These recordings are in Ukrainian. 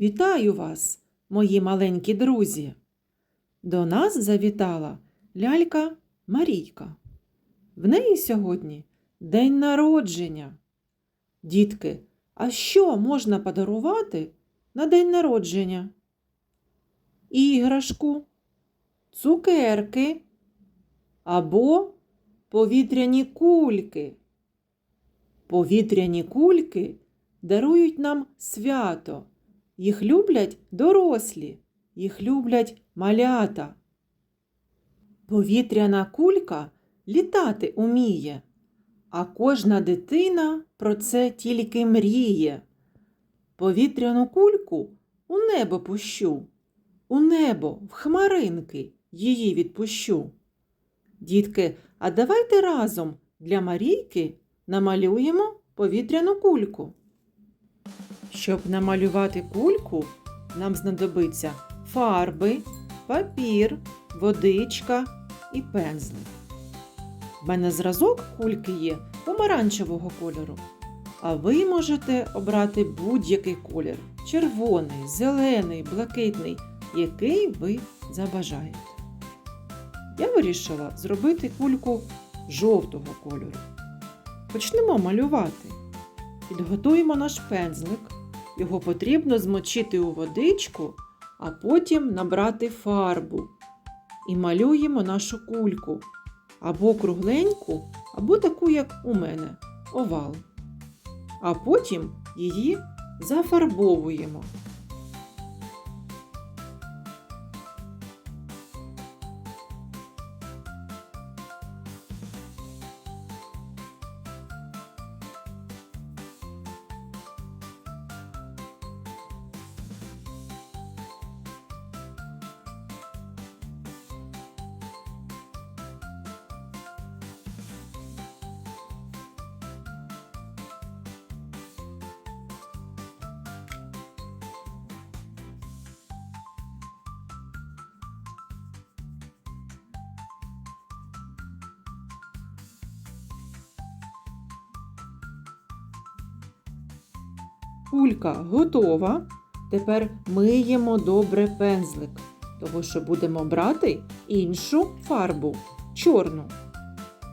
Вітаю вас, мої маленькі друзі! До нас завітала лялька Марійка. В неї сьогодні день народження. Дітки, а що можна подарувати на день народження? Іграшку, цукерки або повітряні кульки. Повітряні кульки дарують нам свято. Їх люблять дорослі, їх люблять малята. Повітряна кулька літати уміє, а кожна дитина про це тільки мріє. Повітряну кульку у небо пущу, у небо, в хмаринки її відпущу. Дітки, а давайте разом для Марійки намалюємо повітряну кульку. Щоб намалювати кульку, нам знадобиться фарби, папір, водичка і пензлик. В мене зразок кульки є помаранчевого кольору, а ви можете обрати будь-який колір червоний, зелений, блакитний, який ви забажаєте. Я вирішила зробити кульку жовтого кольору. Почнемо малювати. Підготуємо наш пензлик. Його потрібно змочити у водичку, а потім набрати фарбу. І малюємо нашу кульку або кругленьку, або таку, як у мене, овал. А потім її зафарбовуємо. Кулька готова. Тепер миємо добре пензлик, тому що будемо брати іншу фарбу чорну.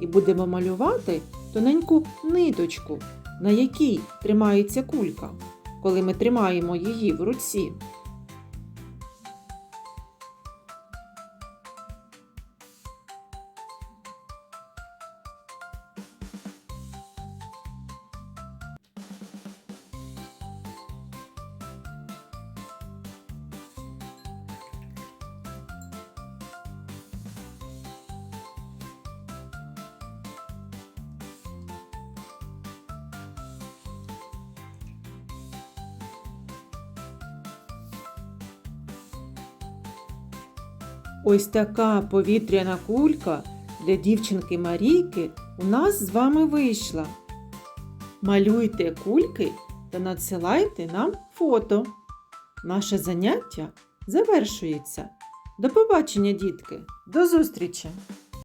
І будемо малювати тоненьку ниточку, на якій тримається кулька, коли ми тримаємо її в руці. Ось така повітряна кулька для дівчинки Марійки у нас з вами вийшла. Малюйте кульки та надсилайте нам фото. Наше заняття завершується. До побачення, дітки! До зустрічі!